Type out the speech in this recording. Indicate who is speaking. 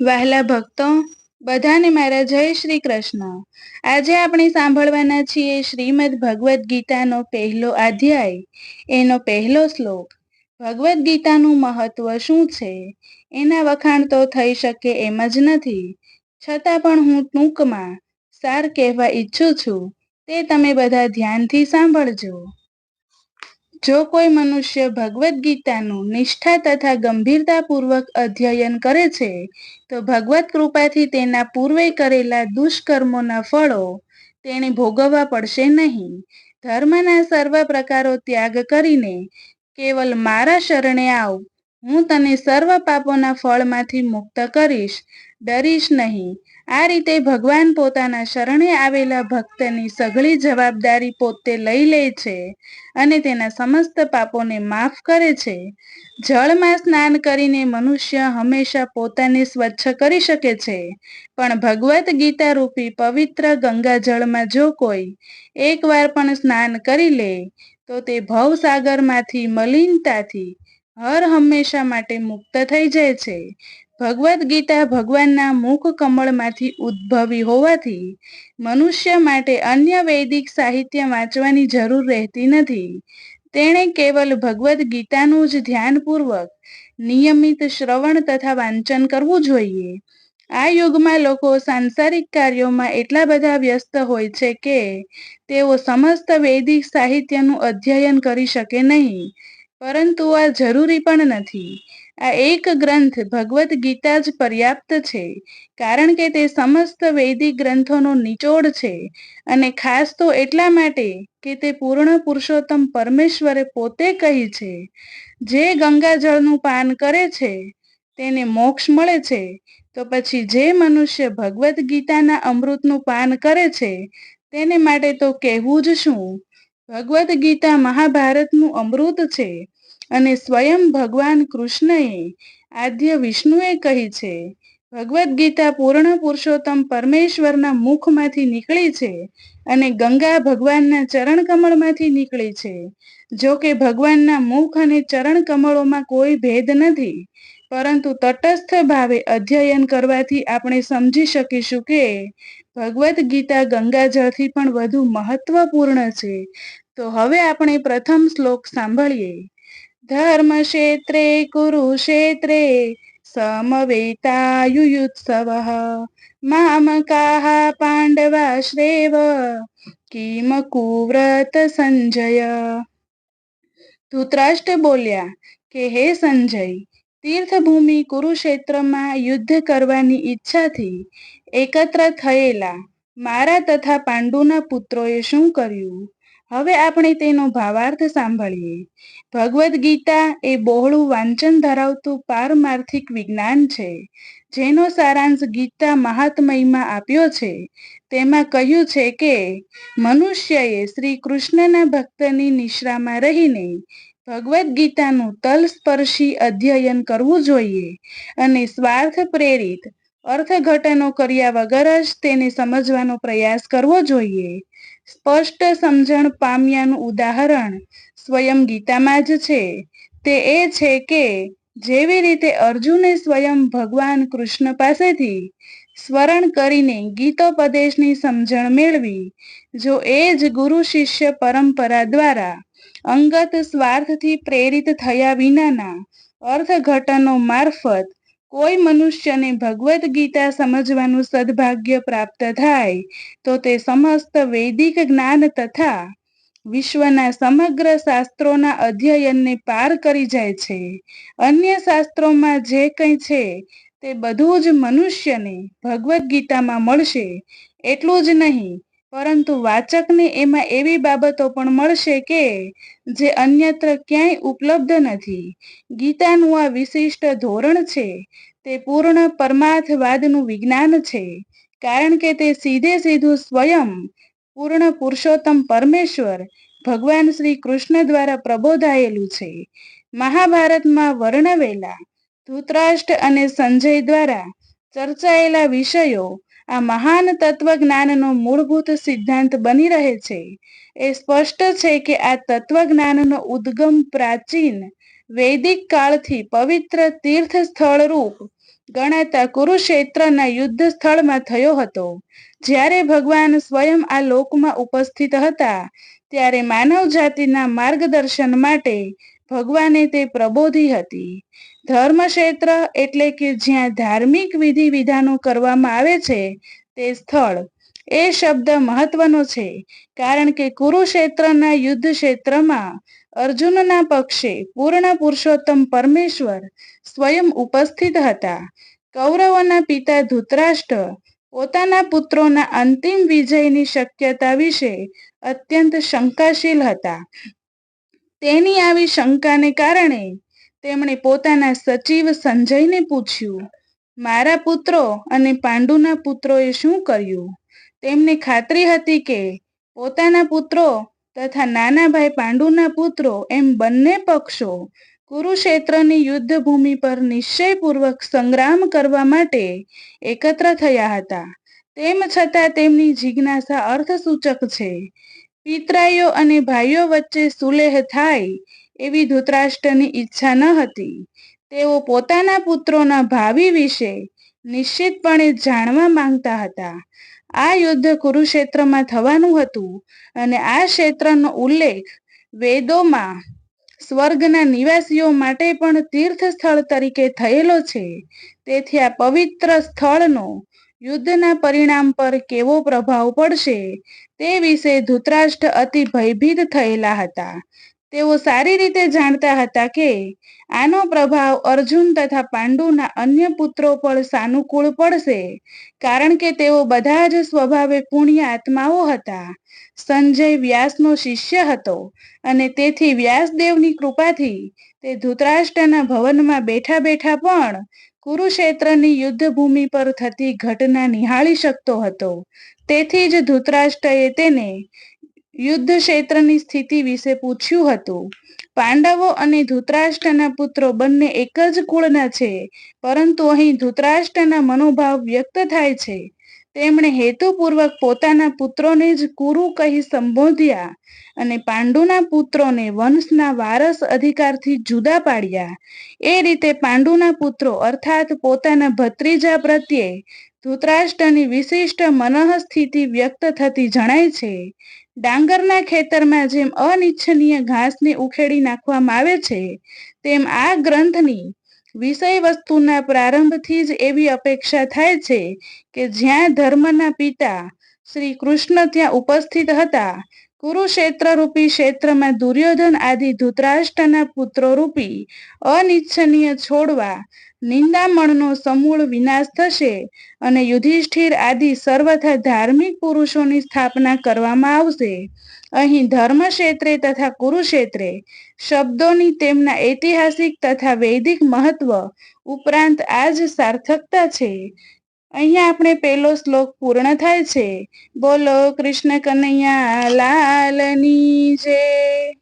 Speaker 1: વહાલા ભક્તો, બધાને મારા જય શ્રી કૃષ્ણ. આજે આપણે સાંભળવાના છીએ શ્રીમદ ભગવદ્ ગીતાનો પહેલો અધ્યાય. એનો પહેલો શ્લોક, ભગવદ્ ગીતાનું મહત્વ શું છે? એના વખાણ તો થઈ શકે એમ જ નથી. છતાં પણ હું ટૂંકમાં સાર કહેવા ઈચ્છું છું, તે તમે બધા ધ્યાનથી સાંભળજો. જો કોઈ મનુષ્ય ભગવદ્ ગીતાનું નિષ્ઠા તથા ગંભીરતાપૂર્વક અધ્યયન કરે છે, તો ભગવત કૃપાથી તેના પૂર્વે કરેલા દુષ્કર્મોના ફળો તેણે ભોગવવા પડશે નહીં. ધર્મના સર્વ પ્રકારો ત્યાગ કરીને કેવલ મારા શરણે આવ હું તને સર્વ પાપોના ફળમાંથી મુક્ત કરીશ. ડરીશ નહીં. આ રીતે ભગવાન પોતાના શરણે આવેલા ભક્તની સઘળી જવાબદારી પોતે લઈ લે છે અને તેના સમસ્ત પાપોને માફ કરે છે. જળમાં સ્નાન કરીને મનુષ્ય હંમેશા પોતાને સ્વચ્છ કરી શકે છે. પણ ભગવદ્ ગીતા રૂપી પવિત્ર ગંગા જળમાં જો કોઈ એકવાર પણ સ્નાન કરી લે, તો તે ભવસાગરમાંથી મલિનતાથી હર હંમેશા માટે મુક્ત થઈ જાય છે. ભગવદ્ ગીતા ભગવાનના મુખ કમળમાંથી ઉદ્ભવી હોવાથી મનુષ્ય માટે અન્ય વૈદિક સાહિત્ય વાંચવાની જરૂર રહેતી નથી. તેણે કેવલ ભગવદ્ ગીતાનું જ ધ્યાનપૂર્વક નિયમિત શ્રવણ તથા વાંચન કરવું જોઈએ. આ યુગમાં લોકો સાંસારિક કાર્યોમાં એટલા બધા વ્યસ્ત હોય છે કે તેઓ સમસ્ત વૈદિક સાહિત્યનું અધ્યયન કરી શકે નહીં. પરંતુ આ જરૂરી પણ નથી. આ એક ગ્રંથ ભગવદ્ ગીતા જ પર્યાપ્ત છે, કારણ કે તે સમસ્ત વૈદિક ગ્રંથોનો નિચોડ છે અને ખાસ તો એટલા માટે કે તે પૂર્ણ પુરુષોત્તમ પરમેશ્વરે પોતે કહી છે, જે ગંગાજળનું પાન કરે છે, તેને મોક્ષ મળે છે, તો પછી જે મનુષ્ય ભગવદ્ ગીતાના અમૃતનું પાન કરે છે, તેને માટે તો કહેવું જ શું? ભગવદ્ ગીતા મહાભારતનું અમૃત છે અને સ્વયં ભગવાન કૃષ્ણએ આદ્ય વિષ્ણુએ કહી છે, ભગવદ્ ગીતા પૂર્ણ પુરુષોત્તમ પરમેશ્વરના મુખમાંથી નીકળી છે અને ગંગા ભગવાનના ચરણ કમળમાંથી નીકળી છે. જો કે ભગવાનના મુખ અને ચરણ કમળોમાં કોઈ ભેદ નથી, પરંતુ તટસ્થ ભાવે અધ્યયન કરવાથી આપણે સમજી શકીશું કે ભગવદ્ ગીતા ગંગાજળથી પણ વધુ મહત્વપૂર્ણ છે. તો હવે આપણે પ્રથમ શ્લોક સાંભળીએ. ધર્મ ક્ષેત્રે કુરુક્ષેત્રે, સમવેતાયુયુત્સવ પાંડવા શ્રેવ, કિમ કુવ્રત સંજય. ધૃતરાષ્ટ્ર બોલ્યા કે, હે સંજય તીર્થભૂમિ કુરુક્ષેત્રમાં યુદ્ધ કરવાની ઈચ્છાથી એકત્ર થયેલા મારા તથા પાંડુના પુત્રોએ શું કર્યું? હવે આપણે તેનો ભાવાર્થ સાંભળીએ. ભગવદ્ ગીતા એ બહોળું વાંચન ધરાવતું પારમાર્થિક વિજ્ઞાન છે, જેનો સારાંશ ગીતા મહાત્મયમાં આપ્યો છે. તેમાં કહ્યું છે કે, મનુષ્યએ શ્રી કૃષ્ણના ભક્તની નિશ્રામાં રહીને ભગવદ્ ગીતાનું તલસ્પર્શી અધ્યયન કરવું જોઈએ અને સ્વાર્થ પ્રેરિત અર્થઘટનો કર્યા વગર જ તેને સમજવાનો પ્રયાસ કરવો જોઈએ. સ્પષ્ટ સમજણ પામ્યાનું ઉદાહરણ સ્વયં ગીતામાં જ છે. તે એ છે કે જેવી રીતે અર્જુને સ્વયં ભગવાન કૃષ્ણ પાસેથી સ્મરણ કરીને ગીતોપદેશની સમજણ મેળવી, જો એ જ ગુરુ શિષ્ય પરંપરા દ્વારા અંગત સ્વાર્થથી પ્રેરિત થયા વિનાના અર્થઘટનો મારફત કોઈ મનુષ્યને ભગવદ્ ગીતા સમજવાનું સદભાગ્ય પ્રાપ્ત થાય, તો તે સમસ્ત વૈદિક જ્ઞાન તથા વિશ્વના સમગ્ર શાસ્ત્રોના અધ્યયનને પાર કરી જાય છે. અન્ય શાસ્ત્રોમાં જે કંઈ છે, તે બધું જ મનુષ્યને ભગવદ્ ગીતામાં મળશે, એટલું જ નહીં પરંતુ વાચકને એમાં એવી બાબતો પણ મળશે કે જે અન્યત્ર ક્યાંય ઉપલબ્ધ નથી. ગીતાનું આ વિશિષ્ટ ધોરણ છે, તે પૂર્ણ પરમાર્થવાદનું વિજ્ઞાન છે, કારણ કે તે સીધે સીધું સ્વયં પૂર્ણ પુરુષોત્તમ પરમેશ્વર ભગવાન શ્રી કૃષ્ણ દ્વારા પ્રબોધાયેલું છે. મહાભારતમાં વર્ણવેલા ધૃતરાષ્ટ્ર અને સંજય દ્વારા ચર્ચાયેલા વિષયો આ મહાન તત્વજ્ઞાનનો મૂળભૂત સિદ્ધાંત બની રહે છે. એ સ્પષ્ટ છે કે આ તત્વજ્ઞાનનો ઉદ્ગમ પ્રાચીન વૈદિક કાળથી પવિત્ર તીર્થ સ્થળ રૂપ ગણાતા કુરુક્ષેત્રના યુદ્ધ સ્થળમાં થયો હતો. જ્યારે ભગવાન સ્વયં આ લોકમાં ઉપસ્થિત હતા, ત્યારે માનવ જાતિના માર્ગદર્શન માટે ભગવાને તે પ્રબોધી હતી. ધર્મક્ષેત્ર એટલે કે જ્યાં ધાર્મિક વિધિ વિધાનો કરવામાં આવે છે, તે સ્થળ એ શબ્દ મહત્વનો છે. કારણ કે કુરુક્ષેત્રના યુદ્ધ ક્ષેત્રમાં અર્જુનના પક્ષે પૂર્ણ પુરુષોત્તમ પરમેશ્વર સ્વયં ઉપસ્થિત હતા. કૌરવોના પિતા ધૃતરાષ્ટ્ર પોતાના પુત્રોના અંતિમ વિજયની શક્યતા વિશે અત્યંત શંકાશીલ હતા. તેની આવી શંકાને કારણે તેમણે પોતાના સચિવ સંજયને પૂછ્યું, મારા પુત્રો અને પાંડુના પુત્રોએ શું કર્યું? તેમને ખાતરી હતી કે પોતાના પુત્રો તથા નાના ભાઈ પાંડુના પુત્રો એમ બંને પક્ષો કુરુક્ષેત્રની યુદ્ધભૂમિ પર નિશ્ચયપૂર્વક સંગ્રામ કરવા માટે એકત્ર થયા હતા. તેમ છતાં તેમની જિજ્ઞાસા અર્થસૂચક છે. પિતરાઈઓ અને ભાઈઓ વચ્ચે સુલેહ થાય એવી ધૃતરાષ્ટ્રની ઈચ્છા ન હતી. તેઓ પોતાના પુત્રોના ભાવિ વિશે નિશ્ચિતપણે જાણવા માંગતા હતા. આ યુદ્ધ કુરુક્ષેત્રમાં થવાનું હતું અને આ ક્ષેત્રનો ઉલ્લેખ વેદોમાં સ્વર્ગના નિવાસીઓ માટે પણ તીર્થ સ્થળ તરીકે થયેલો છે. તેથી આ પવિત્ર સ્થળનો યુદ્ધના પરિણામ પર કેવો પ્રભાવ પડશે તે વિશે ધૃતરાષ્ટ્ર અતિ ભયભીત થયેલા હતા. તેઓ સારી રીતે જાણતા હતા કે આનો પ્રભાવ અર્જુન તથા પાંડુના અન્ય પુત્રો પર સાનુકૂળ પડશે, કારણ કે તેઓ બધા જ સ્વભાવે પુણ્ય આત્માઓ હતા. સંજય વ્યાસનો શિષ્ય હતો અને તેથી વ્યાસદેવની કૃપાથી તે ધૃતરાષ્ટ્રના ભવનમાં બેઠા બેઠા પણ કુરુક્ષેત્રની યુદ્ધભૂમિ પર થતી ઘટના નિહાળી શકતો હતો. તેથી જ ધૃતરાષ્ટ્રએ તેને યુદ્ધ ક્ષેત્રની સ્થિતિ વિશે પૂછ્યું હતું. પાંડવો અને ધૃતરાષ્ટ્રના પુત્રો બંને એક જ કુળના છે, પરંતુ અહીં ધૃતરાષ્ટ્રના મનોભાવ વ્યક્ત થાય છે. તેમણે હેતુપૂર્વક પોતાના પુત્રોને જ કુરુ કહી સંબોધ્યા અને પાંડુના પુત્રોને વંશના વારસ અધિકારથી જુદા પાડ્યા. એ રીતે પાંડુના પુત્રો અર્થાત પોતાના ભત્રીજા પ્રત્યે ધૃતરાષ્ટ્રની વિશિષ્ટ મનઃસ્થિતિ વ્યક્ત થતી જણાય છે. ડાંગરના ખેતરમાં જેમ અનિચ્છનીય ઘાસને ઉખેડી નાખવામાં આવે છે, તેમ આ ગ્રંથની વિષય વસ્તુના પ્રારંભથી જ એવી અપેક્ષા થાય છે કે જ્યાં ધર્મના પિતા શ્રી કૃષ્ણ ત્યાં ઉપસ્થિત હતા કુરુક્ષેત્ર રૂપી ક્ષેત્રમાં દુર્યોધન આદિ ધૃતરાષ્ટ્રના પુત્રો રૂપી અનિચ્છનીય છોડવા નિંદામણનો સમૂળ વિનાશ થશે અને યુધિષ્ઠિર આદિ સર્વથા ધાર્મિક પુરુષોની સ્થાપના કરવામાં આવશે. અહીં ધર્મક્ષેત્રે તથા કુરુક્ષેત્રે શબ્દોની તેમના ઐતિહાસિક તથા વૈદિક મહત્વ ઉપરાંત આ જ સાર્થકતા છે. અહીંયા આપણે પેલો શ્લોક પૂર્ણ થાય છે. બોલો કૃષ્ણ કનૈયા લાલની જય.